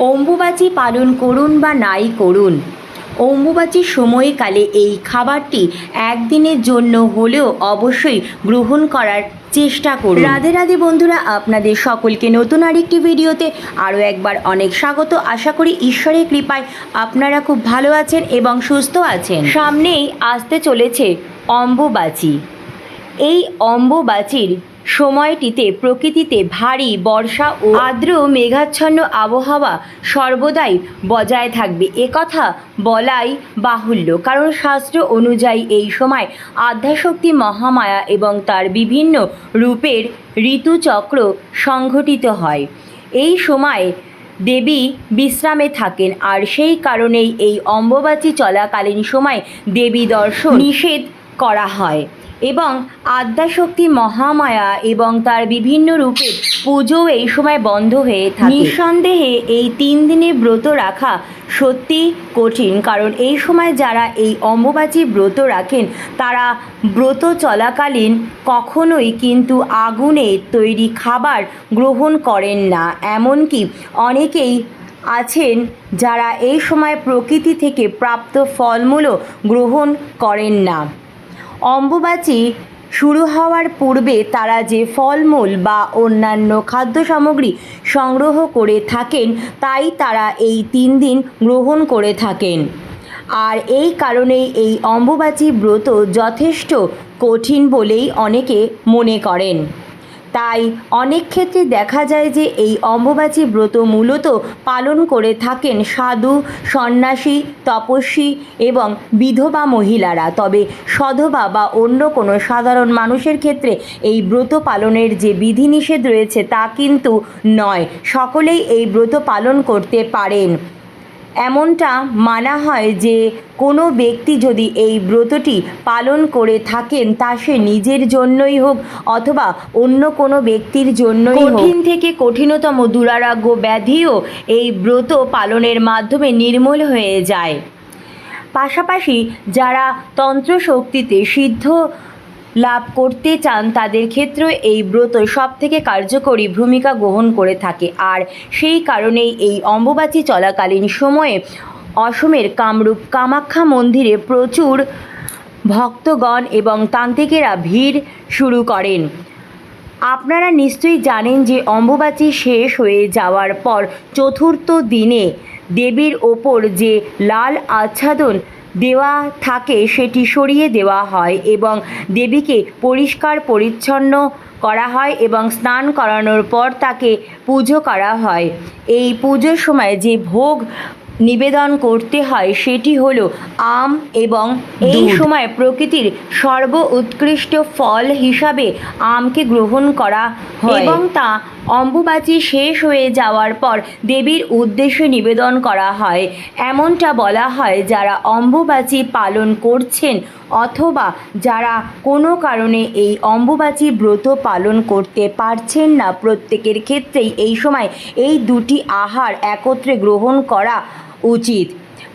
অম্বুবাচী পালন করুন বা নাই করুন। অম্বুবাচীর সময়কালে এই খাবারটি একদিনের জন্য হলেও অবশ্যই গ্রহণ করার চেষ্টা করুন। রাধে রাধে বন্ধুরা, আপনাদের সকলকে নতুন আরেকটি ভিডিওতে আরও একবার অনেক স্বাগত। আশা করি ঈশ্বরের কৃপায় আপনারা খুব ভালো আছেন এবং সুস্থ আছেন। সামনেই আসতে চলেছে অম্বুবাচী। এই অম্বুবাচীর সময়টিতে প্রকৃতিতে ভারী বর্ষা ও আর্দ্র মেঘাচ্ছন্ন আবহাওয়া সর্বদাই বজায় থাকবে। একথা বলাই বাহুল্য, কারণ শাস্ত্র অনুযায়ী এই সময় আধ্যাশক্তি মহামায়া এবং তার বিভিন্ন রূপের ঋতুচক্র সংঘটিত হয়। এই সময় দেবী বিশ্রামে থাকেন আর সেই কারণেই এই অম্বুবাচী চলাকালীন সময় দেবী দর্শন নিষেধ করা হয় এবং আদ্যাশক্তি মহামায়া এবং তার বিভিন্ন রূপের পুজো এই সময় বন্ধ হয়ে থাকে। নিঃসন্দেহে এই তিন দিনের ব্রত রাখা সত্যি কঠিন, কারণ এই সময় যারা এই অম্বুবাচী ব্রত রাখেন, তারা ব্রত চলাকালীন কখনোই কিন্তু আগুনে তৈরি খাবার গ্রহণ করেন না। এমনকি অনেকেই আছেন যারা এই সময় প্রকৃতি থেকে প্রাপ্ত ফলমূলও গ্রহণ করেন না। অম্বুবাচী শুরু হওয়ার পূর্বে তারা যে ফলমূল বা অন্যান্য খাদ্য সামগ্রী সংগ্রহ করে থাকেন, তাই তারা এই তিন দিন গ্রহণ করে থাকেন। আর এই কারণেই এই অম্বুবাচী ব্রত যথেষ্ট কঠিন বলেই অনেকে মনে করেন। তাই অনেক ক্ষেত্রে দেখা যায় যে এই অম্বুবাচী ব্রত মূলত পালন করে থাকেন সাধু, সন্ন্যাসী, তপস্বী এবং বিধবা মহিলারা। তবে সধবা বা অন্য কোনো সাধারণ মানুষের ক্ষেত্রে এই ব্রত পালনের যে বিধিনিষেধ রয়েছে তা কিন্তু নয়। সকলেই এই ব্রত পালন করতে পারেন। এমনটা মানা হয় যে কোনো ব্যক্তি যদি এই ব্রতটি পালন করে থাকেন, তা সে নিজের জন্যই হোক অথবা অন্য কোনো ব্যক্তির জন্যই কঠিন থেকে কঠিনতম দুরারোগ্য ব্যাধিও এই ব্রত পালনের মাধ্যমে নির্মূল হয়ে যায়। পাশাপাশি যারা তন্ত্র শক্তিতে সিদ্ধ লাভ করতে চান তাদের ক্ষেত্রেও এই ব্রত সব থেকে কার্যকরী ভূমিকা গ্রহণ করে থাকে। আর সেই কারণেই এই অম্বুবাচী চলাকালীন সময়ে অসমের কামরূপ কামাখ্যা মন্দিরে প্রচুর ভক্তগণ এবং তান্ত্রিকেরা ভিড় শুরু করেন। আপনারা নিশ্চয়ই জানেন যে অম্বুবাচী শেষ হয়ে যাওয়ার পর চতুর্থ দিনে দেবীর ওপর যে লাল আচ্ছাদন দেওয়া থাকে সেটি সরিয়ে দেওয়া হয় এবং দেবীকে পরিষ্কার পরিচ্ছন্ন করা হয় এবং স্নান করানোর পর তাকে পুজো করা হয়। এই পুজোর সময় যে ভোগ নিবেদন করতে হয় সেটি হলো আম এবং এই সময় প্রকৃতির সর্ব উৎকৃষ্ট ফল হিসাবে আমকে গ্রহণ করা হয়। এবং তা অম্বুবাচী শেষ হয়ে যাওয়ার পর দেবীর উদ্দেশ্যে নিবেদন করা হয়। এমনটা বলা হয় যারা অম্বুবাচী পালন করছেন অথবা যারা কোনো কারণে এই অম্বুবাচী ব্রত পালন করতে পারছেন না প্রত্যেকের ক্ষেত্রেই এই সময় এই দুটি আহার একত্রে গ্রহণ করা উচিত।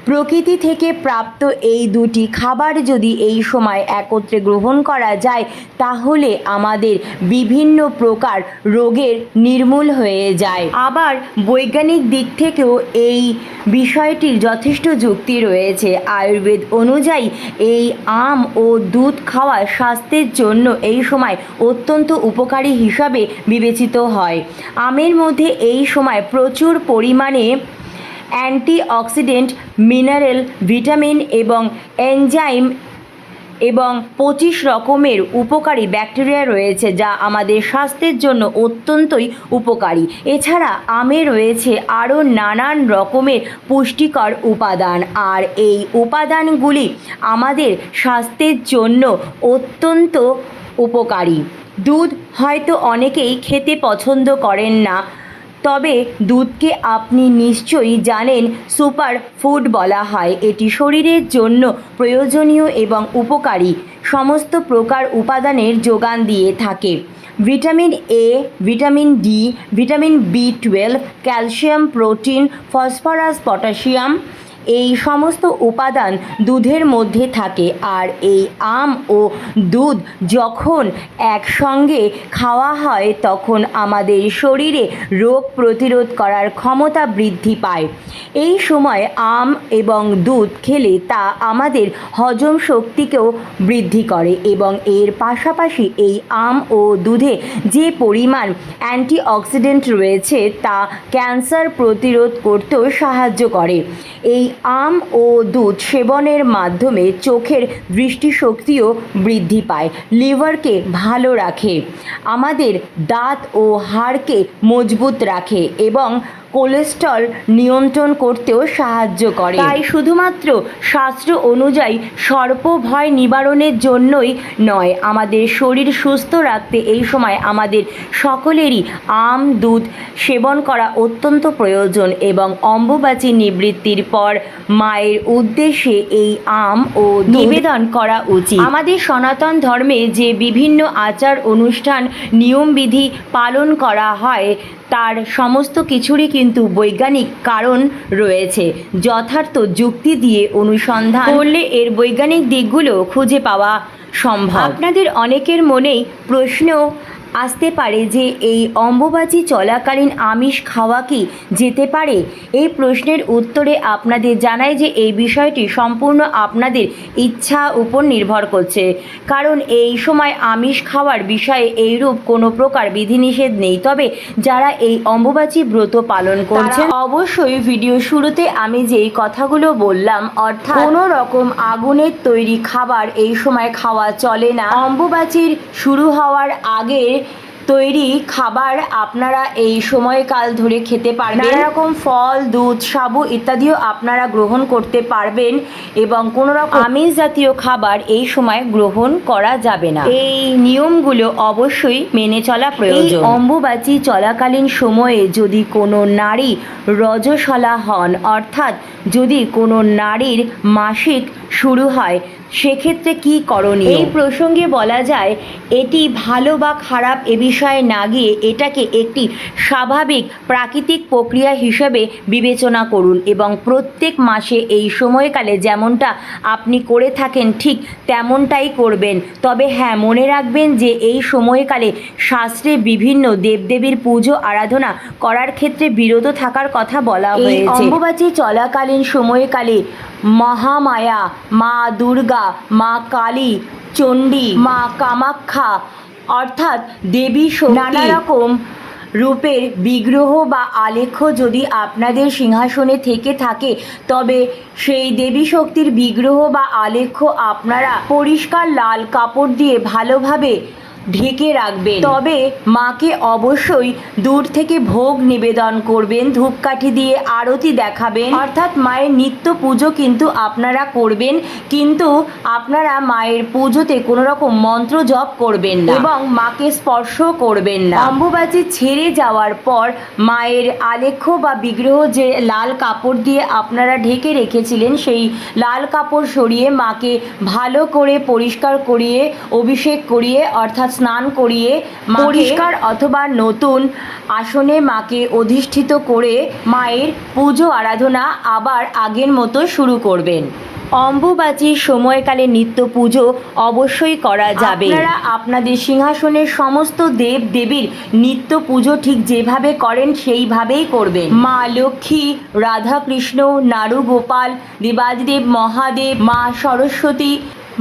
প্রকৃতি থেকে প্রাপ্ত এই দুটি খাবার যদি এই সময় একত্রে গ্রহণ করা যায়, তাহলে আমাদের বিভিন্ন প্রকার রোগের নির্মূল হয়ে যায়। আবার বৈজ্ঞানিক দিক থেকেও এই বিষয়টির যথেষ্ট যুক্তি রয়েছে। আয়ুর্বেদ অনুযায়ী এই আম ও দুধ খাওয়া স্বাস্থ্যের জন্য এই সময় অত্যন্ত উপকারী হিসাবে বিবেচিত হয়। আমের মধ্যে এই সময় প্রচুর পরিমাণে অ্যান্টিঅক্সিডেন্ট, মিনারেল, ভিটামিন এবং এনজাইম এবং পঁচিশ রকমের উপকারী ব্যাকটেরিয়া রয়েছে যা আমাদের স্বাস্থ্যের জন্য অত্যন্তই উপকারী। এছাড়া আমে রয়েছে আরও নানান রকমের পুষ্টিকর উপাদান আর এই উপাদানগুলি আমাদের স্বাস্থ্যের জন্য অত্যন্ত উপকারী। দুধ হয়তো অনেকেই খেতে পছন্দ করেন না তবে দুধকে আপনি নিশ্চয়ই জানেন, সুপার ফুড বলা হয়। এটি শরীরের জন্য প্রয়োজনীয় এবং উপকারী। সমস্ত প্রকার উপাদানের যোগান দিয়ে থাকে। Vitamin A vitamin D vitamin B twelve calcium, protein, phosphorus, potassium এই সমস্ত উপাদান দুধের মধ্যে থাকে আর এই আম ও দুধ যখন একসঙ্গে খাওয়া হয় তখন আমাদের শরীরে রোগ প্রতিরোধ করার ক্ষমতা বৃদ্ধি পায়। এই সময় আম এবং দুধ খেলে তা আমাদের হজম শক্তিকেও বৃদ্ধি করে এবং এর পাশাপাশি এই আম ও দুধে যে পরিমাণ অ্যান্টিঅক্সিডেন্ট রয়েছে তা ক্যান্সার প্রতিরোধ করতেও সাহায্য করে। এই আম ও দুধ সেবনের মাধ্যমে চোখের দৃষ্টিশক্তিও বৃদ্ধি পায়, লিভারকে ভালো রাখে, আমাদের দাঁত ও হাড়কে মজবুত রাখে এবং কোলেস্ট্রল নিয়ন্ত্রণ করতেও সাহায্য করে। তাই শুধুমাত্র শাস্ত্র অনুযায়ী সর্প ভয় নিবারণের জন্যই নয়, আমাদের শরীর সুস্থ রাখতে এই সময় আমাদের সকলেরই আম, দুধ সেবন করা অত্যন্ত প্রয়োজন এবং অম্বুবাচী নিবৃত্তির পর মায়ের উদ্দেশ্যে এই আম ও নিবেদন করা উচিত। আমাদের সনাতন ধর্মে যে বিভিন্ন আচার অনুষ্ঠান নিয়মবিধি পালন করা হয় তার সমস্ত কিছুরই কিন্তু বৈজ্ঞানিক কারণ রয়েছে। যথার্থ যুক্তি দিয়ে অনুসন্ধান করলে এর বৈজ্ঞানিক দিকগুলো খুঁজে পাওয়া সম্ভব। আপনাদের অনেকের মনেই প্রশ্ন আসতে পারে যে এই অম্বুবাচী চলাকালীন আমিষ খাওয়া কি যেতে পারে? এই প্রশ্নের উত্তরে আপনাদের জানাই যে এই বিষয়টি সম্পূর্ণ আপনাদের ইচ্ছা উপর নির্ভর করছে। কারণ এই সময় আমিষ খাওয়ার বিষয়ে এইরূপ কোনো প্রকার বিধিনিষেধ নেই। তবে যারা এই অম্বুবাচী ব্রত পালন করছেন অবশ্যই ভিডিও শুরুতে আমি যেই কথাগুলো বললাম অর্থাৎ কোনো রকম আগুনের তৈরি খাবার এই সময় খাওয়া চলে না। অম্বুবাচীর শুরু হওয়ার আগে তৈরি খাবার আপনারা এই সময়কাল ধরে খেতে পারবেন। নানা রকম ফল দুধ সাবু ইত্যাদিও আপনারা গ্রহণ করতে পারবেন এবং কোনো রকম আমিষ জাতীয় খাবার এই সময় গ্রহণ করা যাবে না। এই নিয়মগুলো অবশ্যই মেনে চলা প্রয়োজন। অম্বুবাচী চলাকালীন সময়ে যদি কোনো নারী রজস্বলা হন অর্থাৎ যদি কোনো নারীর মাসিক শুরু হয় সেক্ষেত্রে কি করণীয়? এই প্রসঙ্গে বলা যায় এটি ভালো বা খারাপ এ বিষয়ে না গিয়ে এটাকে একটি স্বাভাবিক প্রাকৃতিক প্রক্রিয়া হিসেবে বিবেচনা করুন এবং প্রত্যেক মাসে এই সময়কালে যেমনটা আপনি করে থাকেন ঠিক তেমনটাই করবেন। তবে হ্যাঁ মনে রাখবেন যে এই সময়কালে শাস্ত্রে বিভিন্ন দেবদেবীর পুজো আরাধনা করার ক্ষেত্রে বিরত থাকার কথা বলা হয়েছে। অম্বুবাচী চলাকালীন সময়কালে মহামায়া মা দুর্গা মা কালী, চণ্ডী, মা কামাখ্যা, অর্থাৎ দেবী নানা রকম রূপের বিগ্রহ বা আলেখ্য যদি আপনাদের সিংহাসনে থেকে থাকে, তবে সেই দেবী শক্তির বিগ্রহ বা আলেখ্য আপনারা পরিষ্কার লাল কাপড় দিয়ে ভালোভাবে ঢেকে রাখবেন। তবে মাকে অবশ্যই দূর থেকে ভোগ নিবেদন করবেন ধূপকাঠি দিয়ে আরতি দেখাবেন। অর্থাৎ মায়ের নিত্য পুজো কিন্তু আপনারা করবেন কিন্তু আপনারা মায়ের পুজোতে কোনো রকম মন্ত্র জপ করবেন না এবং মাকে স্পর্শ করবেন না। অম্বুবাচী ছেড়ে যাওয়ার পর মায়ের আলেখ্য বা বিগ্রহ যে লাল কাপড় দিয়ে আপনারা ঢেকে রেখেছিলেন সেই লাল কাপড় সরিয়ে মাকে ভালো করে পরিষ্কার করিয়ে অভিষেক করিয়ে অর্থাৎ স্নান করিয়ে পরিষ্কার অথবা নতুন আসনে মাকে অধিষ্ঠিত করে মায়ের পুজো আরাধনা আবার আগের মতো শুরু করবেন। অম্বুবাচীর সময়কালে নিত্য পুজো অবশ্যই করা যাবে। আপনারা আপনাদের সিংহাসনের সমস্ত দেব দেবীর নিত্য পুজো ঠিক যেভাবে করেন সেইভাবেই করবেন। মা লক্ষ্মী রাধাকৃষ্ণ নারু গোপাল দেবাদিদেব মহাদেব মা সরস্বতী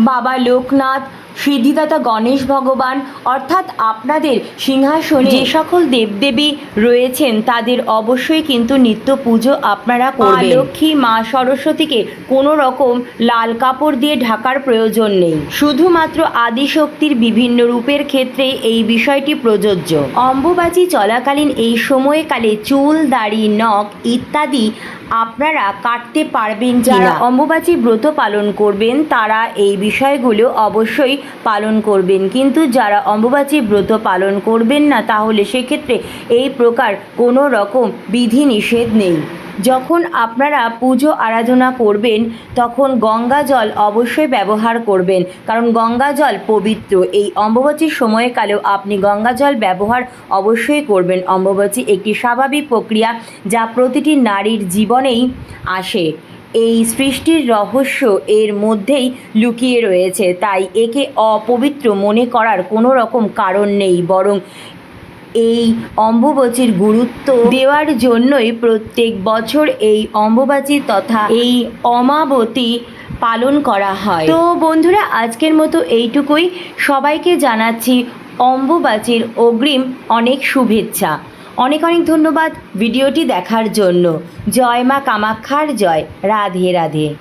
বাবা লোকনাথ সিদ্ধিদাতা গণেশ ভগবান অর্থাৎ আপনাদের সিংহাসনে যে সকল দেবদেবী রয়েছেন তাদের অবশ্যই কিন্তু নিত্য পুজো আপনারা করবেন। লক্ষ্মী মা সরস্বতীকে কোনো রকম লাল কাপড় দিয়ে ঢাকার প্রয়োজন নেই। শুধুমাত্র আদিশক্তির বিভিন্ন রূপের ক্ষেত্রে এই বিষয়টি প্রযোজ্য। অম্বুবাচী চলাকালীন এই সময়কালে চুল দাড়ি নখ ইত্যাদি আপনারা কাটতে পারবেন যারা অম্বুবাচী ব্রত পালন করবেন তারা এই বিষয়গুলো অবশ্যই পালন করবেন। কিন্তু যারা অম্বুবাচী ব্রত পালন করবেন না তাহলে সেক্ষেত্রে এই প্রকার কোনো রকম বিধি নিষেধ নেই। যখন আপনারা পুজো আরাধনা করবেন, তখন গঙ্গা জল অবশ্যই ব্যবহার করবেন। কারণ গঙ্গা জল পবিত্র। এই অম্বুবাচীর সময়কালেও আপনি গঙ্গা জল ব্যবহার অবশ্যই করবেন। অম্বুবাচী একটি স্বাভাবিক প্রক্রিয়া যা প্রতিটি নারীর জীবনেই আসে। এই সৃষ্টির রহস্য এর মধ্যেই লুকিয়ে রয়েছে। তাই একে অপবিত্র মনে করার কোনো রকম কারণ নেই। বরং এই অম্বুবাচীর গুরুত্ব দেওয়ার জন্যই প্রত্যেক বছর এই অম্বুবাচী তথা এই অমাবতী পালন করা হয়। তো বন্ধুরা, আজকের মতো এইটুকুই। সবাইকে জানাচ্ছি অম্বুবাচীর অগ্রিম অনেক শুভেচ্ছা। অনেক অনেক ধন্যবাদ ভিডিওটি দেখার জন্য। জয় মা কামাক্ষার জয়। রাধে রাধে।